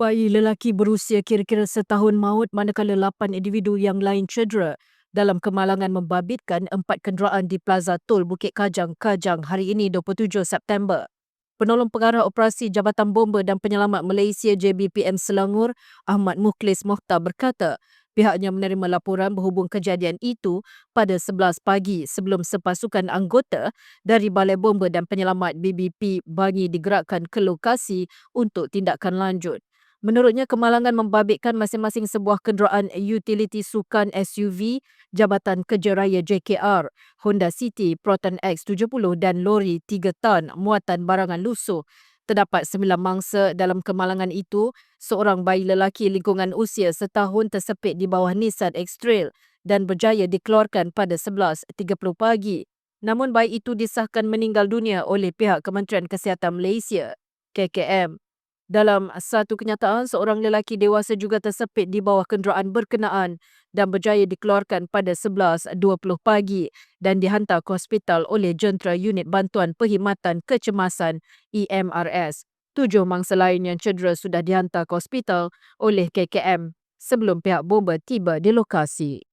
Bayi lelaki berusia kira-kira setahun maut manakala lapan individu yang lain cedera dalam kemalangan membabitkan empat kenderaan di Plaza Tol Bukit Kajang, Kajang hari ini 27 September. Penolong Pengarah Operasi Jabatan Bomba dan Penyelamat Malaysia JBPM Selangor, Ahmad Mukhlis Mohtar berkata, pihaknya menerima laporan berhubung kejadian itu pada 11 pagi sebelum sepasukan anggota dari Balai Bomba dan Penyelamat BBP Bangi digerakkan ke lokasi untuk tindakan lanjut. Menurutnya, kemalangan membabitkan masing-masing sebuah kenderaan utility sukan SUV Jabatan Kerja Raya JKR, Honda City Proton X70 dan lori 3 ton muatan barangan lusuh. Terdapat sembilan mangsa dalam kemalangan itu, seorang bayi lelaki lingkungan usia setahun tersepit di bawah Nissan X-Trail dan berjaya dikeluarkan pada 11.30 pagi. Namun bayi itu disahkan meninggal dunia oleh pihak Kementerian Kesihatan Malaysia, KKM. Dalam satu kenyataan, seorang lelaki dewasa juga tersepit di bawah kenderaan berkenaan dan berjaya dikeluarkan pada 11.20 pagi dan dihantar ke hospital oleh Jentera Unit Bantuan Perkhidmatan Kecemasan EMRS. Tujuh mangsa lain yang cedera sudah dihantar ke hospital oleh KKM sebelum pihak bomba tiba di lokasi.